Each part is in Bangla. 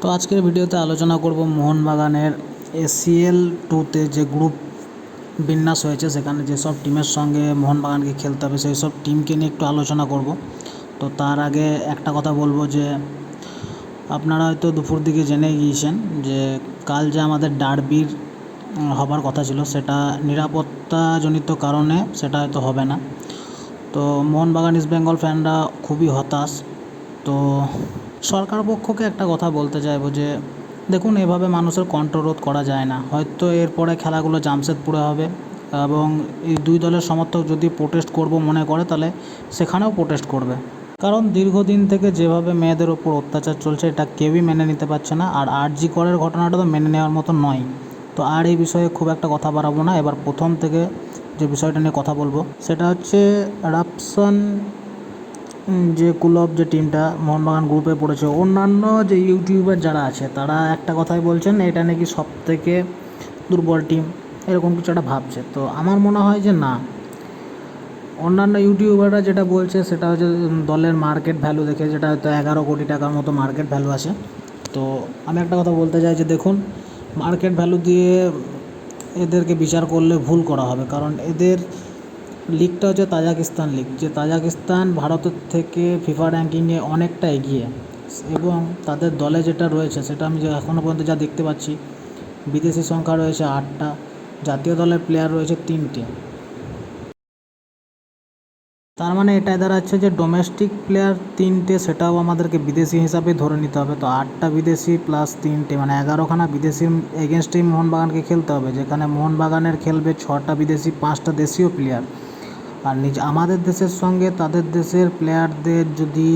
তো আজকের ভিডিওতে আলোচনা করব মোহনবাগানের এসিএল টুতে যে গ্রুপ বিন্যাস হয়েছে, সেখানে যেসব টিমের সঙ্গে মোহনবাগানকে খেলতে হবে, সেই সব টিমকে নিয়ে একটু আলোচনা করব। তো তার আগে একটা কথা বলব যে, আপনারা হয়তো দুপুর দিকে জেনে গিয়েছেন যে, কাল যে আমাদের ডার্বির হবার কথা ছিল, সেটা নিরাপত্তাজনিত কারণে সেটা হয়তো হবে না। তো মোহনবাগান ইস্ট বেঙ্গল ফ্যানরা খুবই হতাশ। তো সরকার পক্ষকে একটা কথা বলতে চাইব যে, দেখুন, এভাবে মানুষের কণ্ঠরোধ করা যায় না। হয়তো এরপরে খেলাগুলো জামশেদপুরে হবে এবং এই দুই দলের সমর্থক যদি প্রোটেস্ট করব মনে করে, তাহলে সেখানেও প্রোটেস্ট করবে। কারণ দীর্ঘদিন থেকে যেভাবে মেয়েদের ওপর অত্যাচার চলছে, এটা কেউই মেনে নিতে পারছে না। আর আরজি করের ঘটনাটা তো মেনে নেওয়ার মতো নয়। তো আর এই বিষয়ে খুব একটা কথা বাড়াবো না। এবার প্রথম থেকে যে বিষয়টা নিয়ে কথা বলব, সেটা হচ্ছে রাপসান যে কুলব যে টিমটা মোহনবাগান গ্রুপে পড়েছে, অন্যান্য যে ইউটিউবার যারা আছে, তারা একটা কথাই বলছেন, এটা নাকি সব থেকে দুর্বল টিম এরকম কিছু একটা ভাবছে। তো আমার মনে হয় যে না। অন্যান্য ইউটিউবাররা যেটা বলছে, সেটা হচ্ছে দলের মার্কেট ভ্যালু দেখে, যেটা হয়তো এগারো কোটি টাকার মতো মার্কেট ভ্যালু আছে। তো আমি একটা কথা বলতে চাই যে দেখুন মার্কেট ভ্যালু দিয়ে এদেরকে বিচার করলে ভুল করা হবে। কারণ এদের লিগটা হচ্ছে তাজাকিস্তান লিগ, যে তাজাকিস্তান ভারতের থেকে ফিফা র্যাঙ্কিংয়ে অনেকটা এগিয়ে এবং তাদের দলে যেটা রয়েছে সেটা আমি এখনও পর্যন্ত যা দেখতে পাচ্ছি, বিদেশি সংখ্যা রয়েছে আটটা, জাতীয় দলের প্লেয়ার রয়েছে তিনটে। তার মানে এটাই দাঁড়াচ্ছে যে ডোমেস্টিক প্লেয়ার তিনটে সেটাও আমাদেরকে বিদেশি হিসাবে ধরে নিতে হবে। তো আটটা বিদেশি প্লাস তিনটে মানে এগারোখানা বিদেশির এগেনস্টেই মোহনবাগানকে খেলতে হবে, যেখানে মোহনবাগানের খেলবে ছটা বিদেশি, পাঁচটা দেশীয় প্লেয়ার আর নিজ আমাদের দেশের সঙ্গে তাদের দেশের প্লেয়ারদের যদি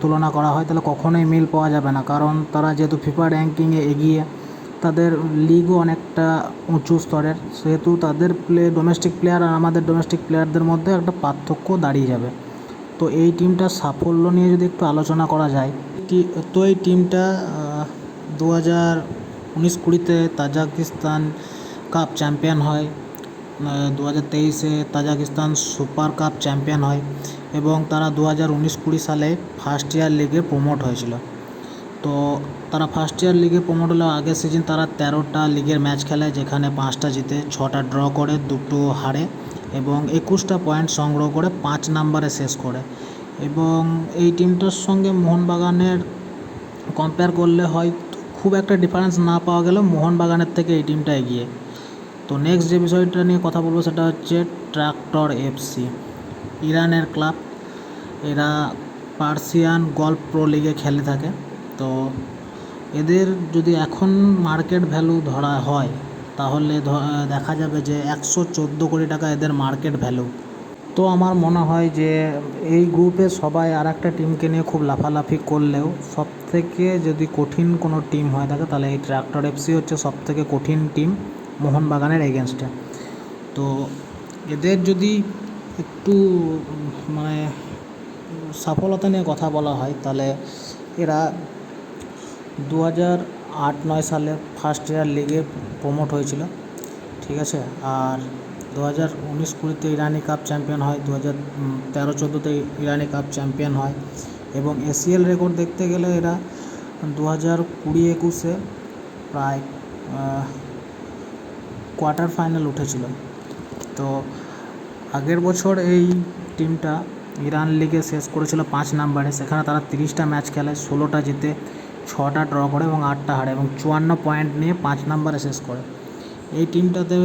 তুলনা করা হয়, তাহলে কখনোই মিল পাওয়া যাবে না। কারণ তারা যেহেতু ফিফা র্যাঙ্কিংয়ে এগিয়ে তাদের লিগও অনেকটা উঁচু স্তরের, সেহেতু তাদের প্লে ডোমেস্টিক প্লেয়ার আর আমাদের ডোমেস্টিক প্লেয়ারদের মধ্যে একটা পার্থক্য দাঁড়িয়ে যাবে। তো এই টিমটার সাফল্য নিয়ে যদি একটু আলোচনা করা যায় তো এই টিমটা দু হাজার উনিশ কুড়িতে তাজাকিস্তান কাপ চ্যাম্পিয়ন হয়। দু হাজার তেইশে তাজাকিস্তান সুপার কাপ চ্যাম্পিয়ন হয় এবং তারা দু হাজার উনিশ কুড়ি সালে ফার্স্ট ইয়ার লিগে প্রমোট হয়েছিল। তো তারা ফার্স্ট ইয়ার লিগে প্রমোট হলেও আগের সিজন তারা তেরোটা লিগের ম্যাচ খেলে, যেখানে পাঁচটা জিতে, ছটা ড্র করে, দুটো হারে এবং একুশটা পয়েন্ট সংগ্রহ করে পাঁচ নাম্বারে শেষ করে। এবং এই টিমটার সঙ্গে মোহনবাগানের কম্পেয়ার করলে হয়তো খুব একটা ডিফারেন্স না পাওয়া গেলেও মোহনবাগানের থেকে এই টিমটা এগিয়ে। তো নেক্সট যে বিষয়টা নিয়ে কথা বলব সেটা হচ্ছে ট্রাক্টর এফসি ইরানের ক্লাব। এরা পার্সিয়ান গল্ফ প্রো লিগে খেলে থাকে। তো এদের যদি এখন মার্কেট ভ্যালু ধরা হয়, তাহলে দেখা যাবে যে একশো চোদ্দ কোটি টাকা এদের মার্কেট ভ্যালু তো আমার মনে হয় যে এই গ্রুপে সবাই আর একটা টিমকে নিয়ে খুব লাফালাফি করলেও সব থেকে যদি কঠিন কোনো টিম হয়ে থাকে, তাহলে এই ট্র্যাক্টর এফসি হচ্ছে সব থেকে কঠিন টিম মোহনবাগানের এগেনস্টে তো এদের যদি একটু মানে সফলতা নিয়ে কথা বলা হয়, তাহলে এরা দু হাজার আট নয় সালে ফার্স্ট ইয়ার লিগে প্রমোট হয়েছিল, ঠিক আছে? আর দু হাজার উনিশ কুড়িতে ইরানি কাপ চ্যাম্পিয়ন হয় দু হাজার তেরো চোদ্দোতে ইরানি কাপ চ্যাম্পিয়ন হয়, এবং এসিএল রেকর্ড দেখতে গেলে এরা দু হাজার কুড়ি একুশে প্রায় কোয়ার্টার ফাইনাল উঠেছিল। তো আগের বছর এই টিমটা ইরান লিগে শেষ করেছিল পাঁচ নাম্বারে সেখানে তারা তিরিশটা ম্যাচ খেলে, ষোলোটা জিতে, ছটা ড্র করে এবং আটটা হারে এবং চুয়ান্ন পয়েন্ট নিয়ে পাঁচ নাম্বারে শেষ করে। এই টিমটাতে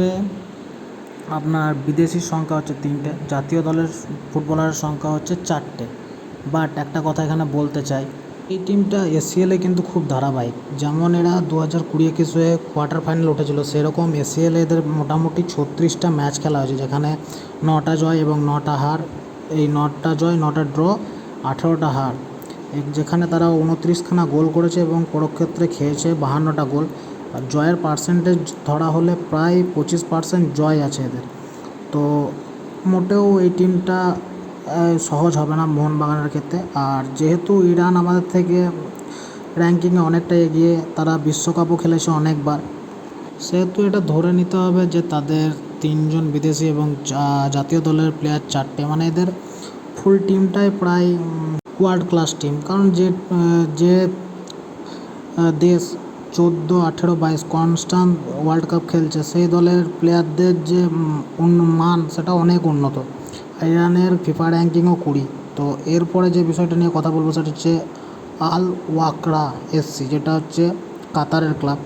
আপনার বিদেশির সংখ্যা হচ্ছে তিনটে, জাতীয় দলের ফুটবলারের সংখ্যা হচ্ছে চারটে। বাট একটা কথা এখানে বলতে চাই এই টিমটা এসিএলে কিন্তু খুব ধারাবাহিক। যেমন এরা দু হাজার কুড়ি একুশে কোয়ার্টার ফাইনাল উঠেছিল, সেরকম এসিএলে এদের মোটামুটি ছত্রিশটা ম্যাচ খেলা হয়েছে, যেখানে নটা জয় এবং নটা হার, এই নটা জয়, নটা ড্র আঠেরোটা হার। যেখানে তারা উনত্রিশখানা গোল করেছে এবং পরক্ষেত্রে খেয়েছে বাহান্নটা গোল। আর জয়ের পার্সেন্টেজ ধরা হলে প্রায় পঁচিশ পার্সেন্ট জয় আছে এদের। তো মোটেও এই টিমটা সহজ হবে না মোহনবাগানের ক্ষেত্রে। আর যেহেতু ইরান আমাদের থেকে র্যাঙ্কিংয়ে অনেকটা এগিয়ে, তারা বিশ্বকাপও খেলেছে অনেকবার। সেহেতু এটা ধরে নিতে হবে যে তাদের তিনজন বিদেশি এবং জাতীয় দলের প্লেয়ার চারটে। মানে এদের ফুল টিমটাই প্রায় ওয়ার্ল্ড ক্লাস টিম কারণ যে যে দেশ চোদ্দ, আঠেরো, বাইশ কনস্ট্যান্ট ওয়ার্ল্ড কাপ খেলছে। সেই দলের প্লেয়ারদের যে মান সেটা অনেক উন্নত। ইরানের ফিফা র্যাঙ্কিংও কুড়ি। তো এরপরে যে বিষয়টা নিয়ে কথা বলব, সেটা হচ্ছে আল ওয়াকরা এসসি যেটা হচ্ছে কাতারের ক্লাব।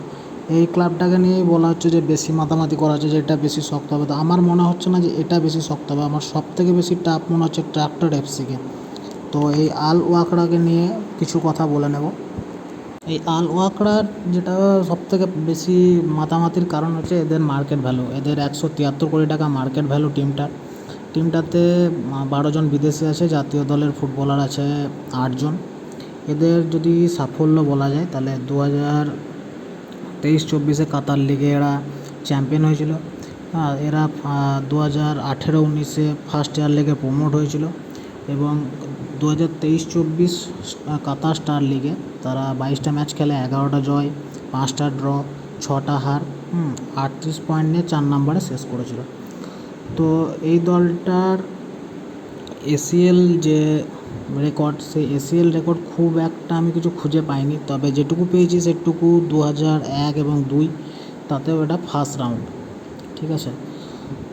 এই ক্লাবটাকে নিয়েই বলা হচ্ছে যে বেশি মাতামাতি করা হচ্ছে, যে এটা বেশি শক্ত হবে। তো আমার মনে হচ্ছে না যে এটা বেশি শক্ত হবে। আমার সব থেকে বেশি টাফ মনে হচ্ছে ট্রাক্টর এফসিকে তো এই আল ওয়াকড়াকে নিয়ে কিছু কথা বলে নেব। এই আল ওয়াকড়ার যেটা সবথেকে বেশি মাতামাতির কারণ হচ্ছে এদের মার্কেট ভ্যালু এদের একশো তিয়াত্তর কোটি টাকা মার্কেট ভ্যালু টিমটার টিমটাতে বারো জন বিদেশি আছে, জাতীয় দলের ফুটবলার আছে আটজন এদের যদি সাফল্য বলা যায়, তাহলে দু হাজার তেইশ চব্বিশে কাতার লিগে এরা চ্যাম্পিয়ন হয়েছিল। হ্যাঁ এরা দু হাজার আঠেরো উনিশে ফার্স্ট ইয়ার লিগে প্রমোট হয়েছিল। এবং দু হাজার তেইশ চব্বিশ কাতার স্টার লিগে তারা বাইশটা ম্যাচ খেলে, এগারোটা জয়, পাঁচটা ড্র, ছটা হার আটত্রিশ পয়েন্ট নিয়ে চার নম্বরে শেষ করেছিল। তো এই দলটার এসিএল যে রেকর্ড, সেই এসিএল রেকর্ড খুব একটা আমি কিছু খুঁজে পাইনি, তবে যেটুকু পেয়েছি সেটুকু দু হাজার এক এবং দুই, তাতেও এটা ফার্স্ট রাউন্ড ঠিক আছে?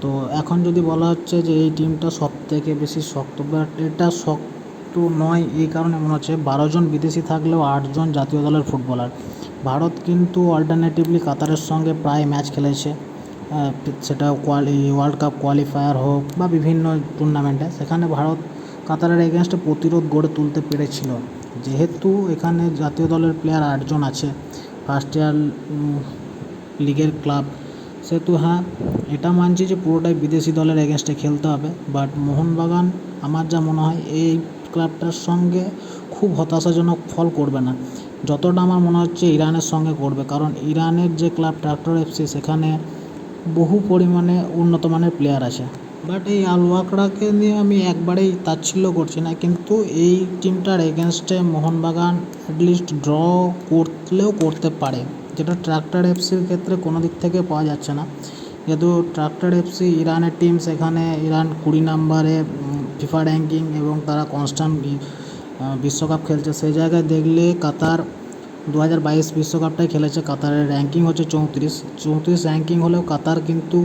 তো এখন যদি বলা হচ্ছে যে এই টিমটা সব থেকে বেশি শক্ত বাট এটা শক্ত নয় এই কারণে মনে হচ্ছে বারো জন বিদেশি থাকলেও আটজন জাতীয় দলের ফুটবলার। ভারত কিন্তু অল্টারনেটিভলি কাতারের সঙ্গে প্রায় ম্যাচ খেলেছে। সেটা কোয়ালি ওয়ার্ল্ড কাপ কোয়ালিফায়ার হোক বা বিভিন্ন টুর্নামেন্টে সেখানে ভারত কাতারের এগেনস্টে প্রতিরোধ গড়ে তুলতে পেরেছিল। যেহেতু এখানে জাতীয় দলের প্লেয়ার আটজন আছে ফার্স্ট ইয়ার লিগের ক্লাব সেহেতু হ্যাঁ এটা মানছি যে পুরোটাই বিদেশি দলের এগেনস্টে খেলতে হবে। বাট মোহনবাগান, আমার যা মনে হয়, এই ক্লাবটার সঙ্গে খুব হতাশাজনক ফল করবে না। যতটা আমার মনে হচ্ছে ইরানের সঙ্গে করবে। কারণ ইরানের যে ক্লাব ট্রাক্টর এফসি সেখানে বহু পরিমাণে উন্নত মানের প্লেয়ার আছে। বাট এই আল ওয়াকড়াকে নিয়ে আমি একবারেই তাচ্ছিল্য করছি না। কিন্তু এই টিমটার এগেনস্টে মোহনবাগান অ্যাটলিস্ট ড্র করলেও করতে পারে। যেটা ট্রাক্টর এফসির ক্ষেত্রে কোনো দিক থেকে পাওয়া যাচ্ছে না। যেহেতু ট্রাক্টর এফসি ইরানের টিম সেখানে ইরান কুড়ি নাম্বারে ফিফা র্যাঙ্কিং এবং তারা কনস্ট্যান্ট বিশ্বকাপ খেলছে। সেই জায়গায় দেখলে কাতার দু হাজার বাইশ বিশ্বকাপটাই খেলেছে। কাতারের র্যাঙ্কিং হচ্ছে চৌত্রিশ। চৌত্রিশ র্যাঙ্কিং হলেও কাতার কিন্তু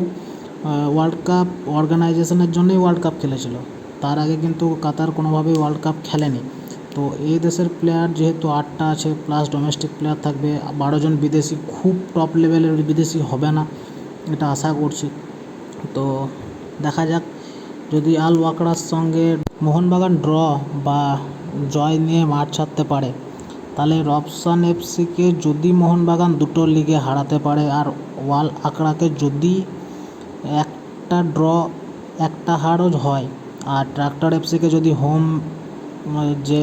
ওয়ার্ল্ড কাপ অর্গানাইজেশনের জন্যই ওয়ার্ল্ড কাপ খেলেছিল। তার আগে কিন্তু কাতার কোনোভাবেই ওয়ার্ল্ড কাপ খেলেনি। তো এই দেশের প্লেয়ার যেহেতু আটটা আছে প্লাস ডোমেস্টিক প্লেয়ার থাকবে, বারো জন বিদেশি খুব টপ লেভেলের বিদেশি হবে না, এটা আশা করছি। তো দেখা যাক, যদি আল ওয়াকড়ার সঙ্গে মোহনবাগান ড্র বা জয় নিয়ে মাঠ ছাড়তে পারে, তাহলে রবসান এফসিকে যদি মোহনবাগান দুটো লিগে হারাতে পারে আর ওয়াল আকড়াকে যদি একটা ড্র একটা হারও হয়, আর ট্রাক্টর এফসিকে যদি হোম যে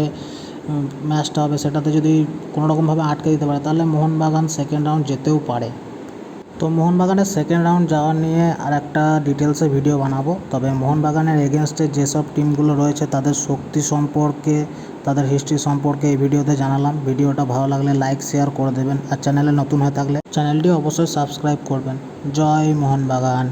ম্যাচটা হবে সেটাতে যদি কোনো রকমভাবে আটকে দিতে পারে, তাহলে মোহনবাগান সেকেন্ড রাউন্ড যেতেও পারে। তো মোহনবাগানের সেকেন্ড রাউন্ড যাওয়া নিয়ে আর একটা ডিটেলসে ভিডিও বানাবো। তবে মোহনবাগানের এগেনস্টে যেসব টিমগুলো রয়েছে, তাদের শক্তি সম্পর্কে, তাদের হিস্ট্রি সম্পর্কে এই ভিডিওতে জানালাম। ভিডিওটা ভালো লাগলে লাইক শেয়ার করে দেবেন। আর চ্যানেলে নতুন হয়ে থাকলে চ্যানেলটি অবশ্যই সাবস্ক্রাইব করবেন। জয় মোহনবাগান।